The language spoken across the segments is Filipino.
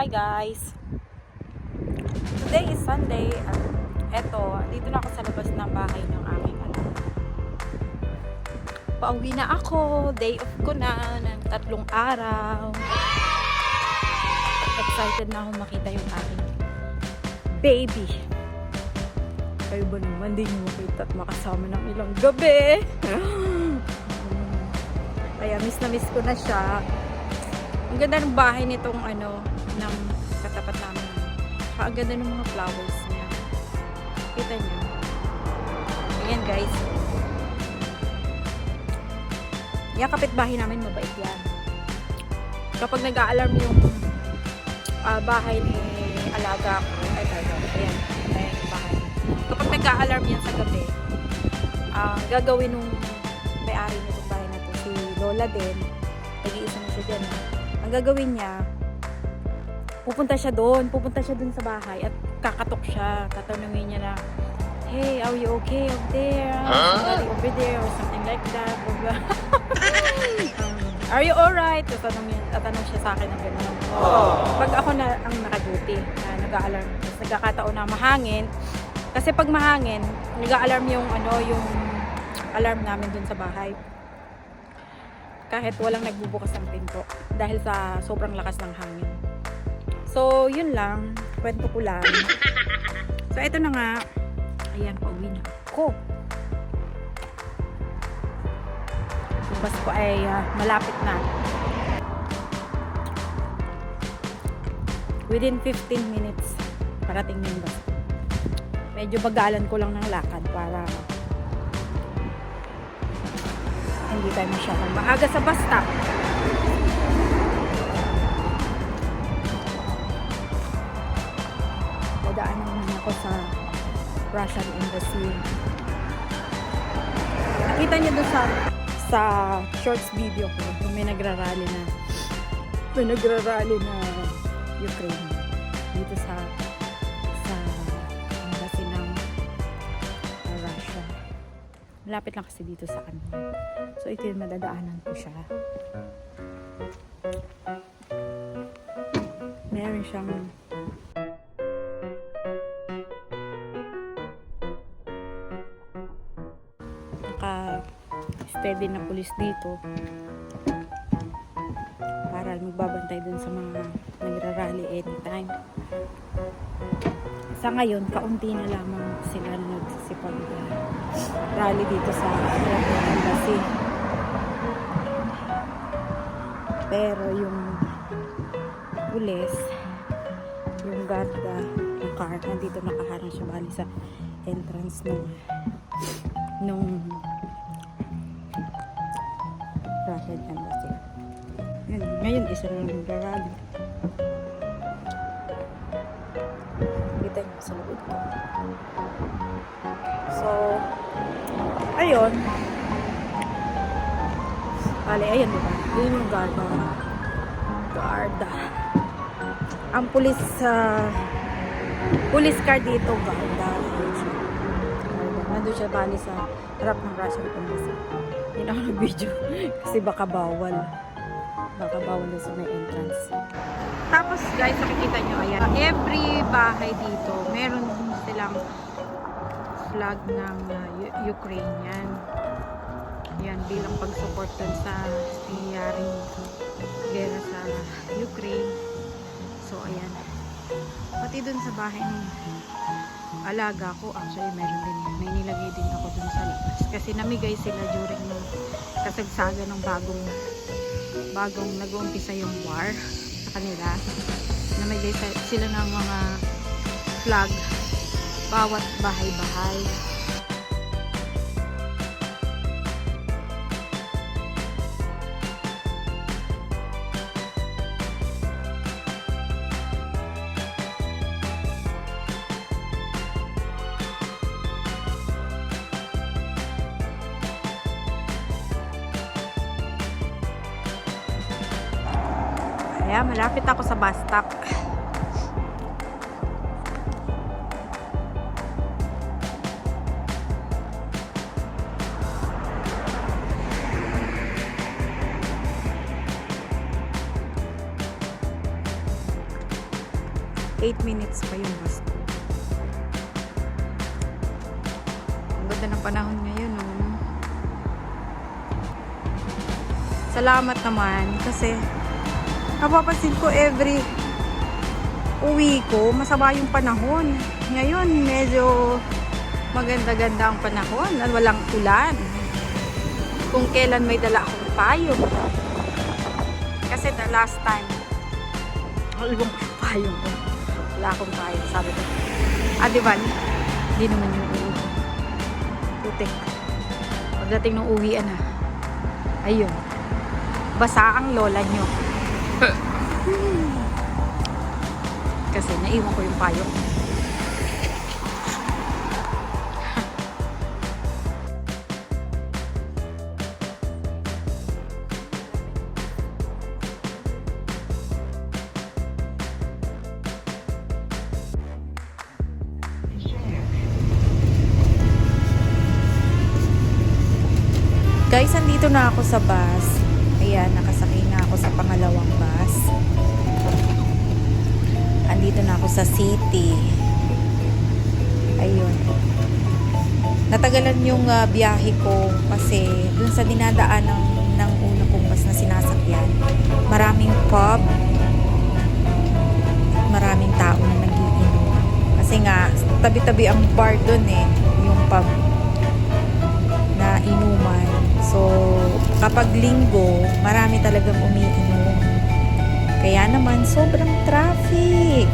Hi guys! Today is Sunday at eto, dito na ako sa labas ng bahay ng aking anak. Pauwi na ako, day off ko na ng tatlong araw. Excited na ako makita yung aking baby. Kayo ba naman di nyo makita at makasama ng ilang gabi? Kaya miss na miss ko na siya. Ang ganda ng bahay nitong ano, ng. Saka ang ng mga flowers niya. Kita niyo. Ayan guys. Yung kapitbahay namin mabait yan. Kapag nag-a-alarm yung ah, bahay ni alaga ko, ay talaga, ayan, ayan yung bahay. Kapag nag-a-alarm yan sa gabi, ah, gagawin nung may-ari nitong bahay na to, si Lola din, nag-iisa na siya dyan. Ang gagawin niya, pupunta siya doon, pupunta siya doon sa bahay at kakatok siya, tatanungin niya na, Hey, are you okay up there? Somebody over there or something like that. Blah, um, are you alright? Tatanungin, tatanong siya sa akin ng gano'n. Pag ako na ang nakaduty, na nag-alarm, tapos nagkakataon na mahangin, kasi pag mahangin, nag-alarm yung ano, yung alarm namin dun sa bahay. Kahit walang nagbubukas ng pinto dahil sa sobrang lakas ng hangin. So, yun lang. Kwento ko lang. So, ito na nga. Ayan, pauwi na ako. Bus ko ay ah, malapit na. Within 15 minutes, parating yung bus. Medyo bagalan ko lang ng lakad para hindi tayo masyadong maaga sa bus stop. Ako sa Russian Embassy. Nakita niyo doon sa sa shorts video ko, may nagrarally na may nagrarally na Ukraine dito sa sa embassy ng uh, Russia. Malapit lang kasi dito sa amin. So ito yung madadaanan ko siya. Meron siyang steady na pulis dito para magbabantay dun sa mga nagrarally anytime. Sa ngayon, kaunti na lamang sila nagsisipag rally dito sa Embassy. Pero yung pulis, yung garda, yung car, nandito nakaharang siya bali sa entrance nung nung Russian Embassy. Yun, ngayon, isa lang nagrarally. Kita niyo sa likod ko. So, ayun. Bale, ayun diba? Yun yung garda. Garda. Ang pulis sa pulis car dito. Garda. Nandun siya bali sa harap ng Russian Embassy. Hindi na ako nag-video kasi baka bawal. Baka bawal na sa may entrance. Tapos guys, nakikita nyo, ayan. Every bahay dito, meron silang flag ng uh, Ukrainian. Yan, bilang pag-support sa nangyayaring gera sa Ukraine. So, ayan. Pati dun sa bahay ng alaga ko, actually, meron din. May nilagay din ako dun sa labas. Kasi namigay sila during ng kasagsaga ng bagong bagong nag-uumpisa yung war sa kanila. Namigay sila ng mga flag bawat bahay-bahay. Ayan, malapit ako sa bus stop. Eight minutes pa yung bus stop. Ang ganda ng panahon ngayon, oh. Salamat naman kasi napapansin ko every uwi ko, masama yung panahon. Ngayon, medyo maganda-ganda ang panahon at walang ulan. Kung kailan may dala akong payong. Kasi the last time, ko yung payong ko. Wala akong payong. Sabi ko, ah, di ba? Hindi naman yung uwi. Putik. Pagdating ng uwian na, ayun, basa ang lola nyo. Kasi naiwan ko yung payong. Guys, andito na ako sa bus. Ayan, nakasakay na ako sa pangalawang bus. Andito na ako sa city. Ayun. Natagalan yung ah, biyahe ko kasi dun sa dinadaan ng, ng una kong bus na sinasakyan, maraming pub, maraming tao na nagiinom. Kasi nga, tabi-tabi ang bar dun eh, yung pub na inuman. So, kapag linggo, marami talagang umiinom. Kaya naman, sobrang traffic.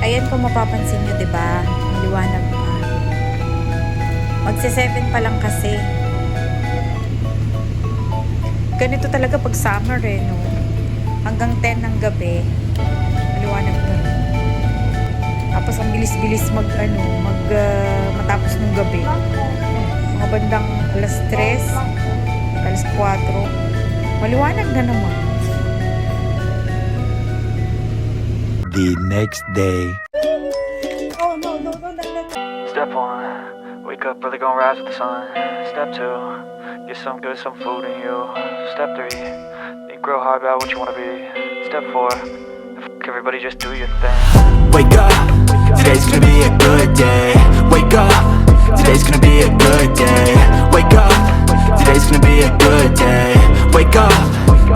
Ayan kung mapapansin nyo, di ba? Maliwanag pa. Magse 7 pa lang kasi. Ganito talaga pag summer eh, no? Hanggang 10 ng gabi, maliwanag pa rin. Tapos ang bilis-bilis mag, ano, mag, ah, matapos ng gabi. Mga bandang alas 3, alas 4, maliwanag na naman. the next day. Oh, no, no, no, no, no. Step one, wake up early, gonna rise with the sun. Step two, get some good, some food in you. Step three, think real hard about what you wanna be. Step four, f- everybody just do your thing. Wake up, today's gonna be a good day. Wake up, today's gonna be a good day. Wake up, today's gonna be a good day. Wake up,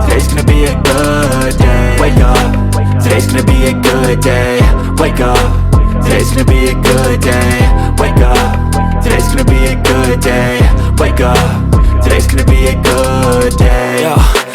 today's gonna be a good day. Wake up, today's gonna be a good day. Wake up, today's gonna be a good day. Wake up, today's gonna be a good day. Wake up, today's gonna be a good day. Yo,